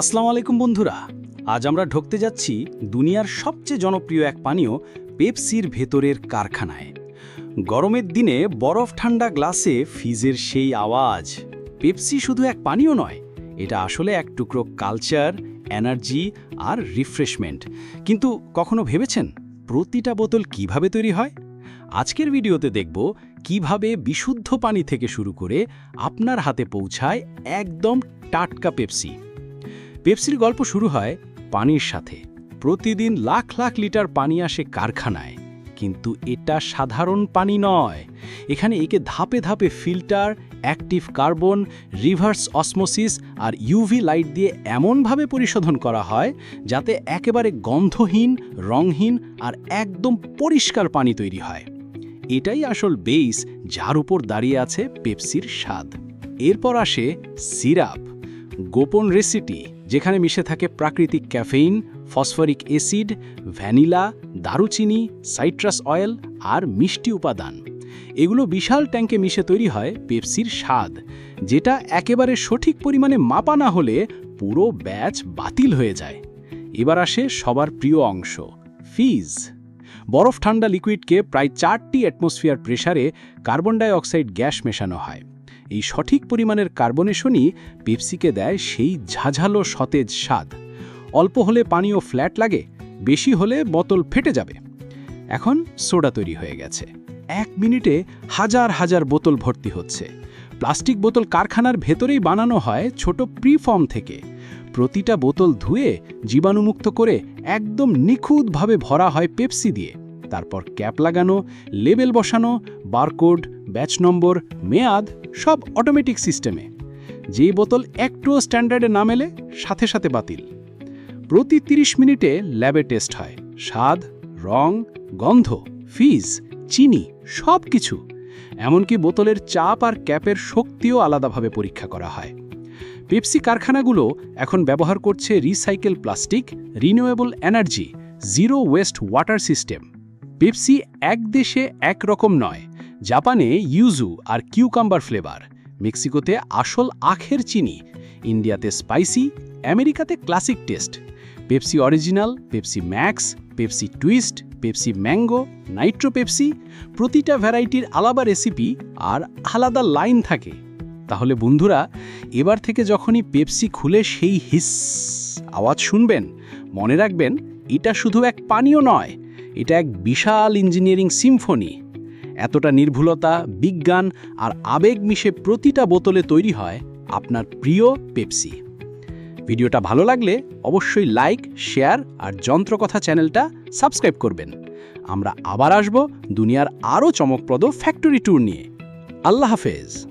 আসসালামু আলাইকুম বন্ধুরা। আজ আমরা ঢুকতে যাচ্ছি দুনিয়ার সবচেয়ে জনপ্রিয় এক পানীয় পেপসির ভেতরের কারখানায়। গরমের দিনে বরফ ঠান্ডা গ্লাসে ফিজের সেই আওয়াজ। পেপসি শুধু এক পানীয় নয়, এটা আসলে এক টুকরো কালচার, এনার্জি আর রিফ্রেশমেন্ট। কিন্তু কখনো ভেবেছেন প্রতিটা বোতল কীভাবে তৈরি হয়? আজকের ভিডিওতে দেখব কীভাবে বিশুদ্ধ পানি থেকে শুরু করে আপনার হাতে পৌঁছায় একদম টাটকা পেপসি। পেপসির গল্প শুরু হয় পানির সাথে। প্রতিদিন লাখ লাখ লিটার পানি আসে কারখানায়। কিন্তু এটা সাধারণ পানি নয়। এখানে একে ধাপে ধাপে filter, active carbon, reverse osmosis আর ইউভি লাইট দিয়ে এমনভাবে পরিশোধন করা হয় যাতে একেবারে গন্ধহীন রংহীন আর একদম পরিষ্কার পানি তৈরি হয়। এটাই আসল বেইস যার উপর দাঁড়িয়ে আছে পেপসির স্বাদ। এরপর আসে সিরাপ, গোপন রেসিপি। যেখানে মিশে থাকে প্রাকৃতিক ক্যাফেইন, ফসফরিক অ্যাসিড, ভ্যানিলা, দারুচিনি, সাইট্রাস অয়েল আর মিষ্টি উপাদান। এগুলো বিশাল ট্যাঙ্কে মিশে তৈরি হয় পেপসির স্বাদ, যেটা একেবারে সঠিক পরিমাণে মাপা না হলে পুরো ব্যাচ বাতিল হয়ে যায়। এবার আসে সবার প্রিয় অংশ, ফিজ। বরফ ঠান্ডা লিকুইডকে প্রায় চারটি অ্যাটমসফিয়ার প্রেসারে কার্বন ডাই অক্সাইড গ্যাস মেশানো হয়। এই সঠিক পরিমাণের কার্বনেশনই পেপসিকে দেয় সেই ঝাঝালো সতেজ স্বাদ। অল্প হলে পানীয় ফ্ল্যাট লাগে, বেশি হলে বোতল ফেটে যাবে। এখন সোডা তৈরি হয়ে গেছে। এক মিনিটে হাজার হাজার বোতল ভর্তি হচ্ছে। প্লাস্টিক বোতল কারখানার ভেতরেই বানানো হয় ছোট প্রিফর্ম থেকে। প্রতিটা বোতল ধুয়ে, জীবাণুমুক্ত করে একদম নিখুঁতভাবে ভরা হয় পেপসি দিয়ে। তারপর ক্যাপ লাগানো, লেবেল বসানো, বারকোড ব্যাচ নম্বর, মেয়াদ, সব অটোমেটিক সিস্টেমে যেই বোতল একটুও স্ট্যান্ডার্ডে না মেলে, সাথে সাথে বাতিল। প্রতি ৩০ মিনিটে ল্যাবে টেস্ট হয়। স্বাদ, রং, গন্ধ ফিজ চিনি সব কিছু এমনকি বোতলের চাপ আর ক্যাপের শক্তিও আলাদাভাবে পরীক্ষা করা হয়। পেপসি কারখানাগুলো এখন ব্যবহার করছে recycle plastic renewable energy zero waste water system Pepsi এক দেশে এক রকম নয় জাপানে ইউজু আর কিউকাম্বার ফ্লেভার, মেক্সিকোতে আসল আখের চিনি, ইন্ডিয়াতে স্পাইসি, আমেরিকাতে classic taste, Pepsi original, Pepsi max, Pepsi twist, Pepsi mango, nitro Pepsi, প্রতিটা ভ্যারাইটির আলাদা রেসিপি আর আলাদা লাইন থাকে। তাহলে বন্ধুরা, এবার থেকে যখনই পেপসি খুলে সেই হিস আওয়াজ শুনবেন, মনে রাখবেন, এটা শুধু এক পানীয় নয়, এটা এক বিশাল ইঞ্জিনিয়ারিং সিম্ফনি। এতটা নির্ভুলতা, বিজ্ঞান আর আবেগ মিশে প্রতিটা বোতলে তৈরি হয় আপনার প্রিয় পেপসি। ভিডিওটা ভালো লাগলে অবশ্যই লাইক, শেয়ার আর যন্ত্রকথা চ্যানেলটা সাবস্ক্রাইব করবেন। আমরা আবার আসব দুনিয়ার আরও চমকপ্রদ ফ্যাক্টরি ট্যুর নিয়ে। আল্লাহ হাফেজ।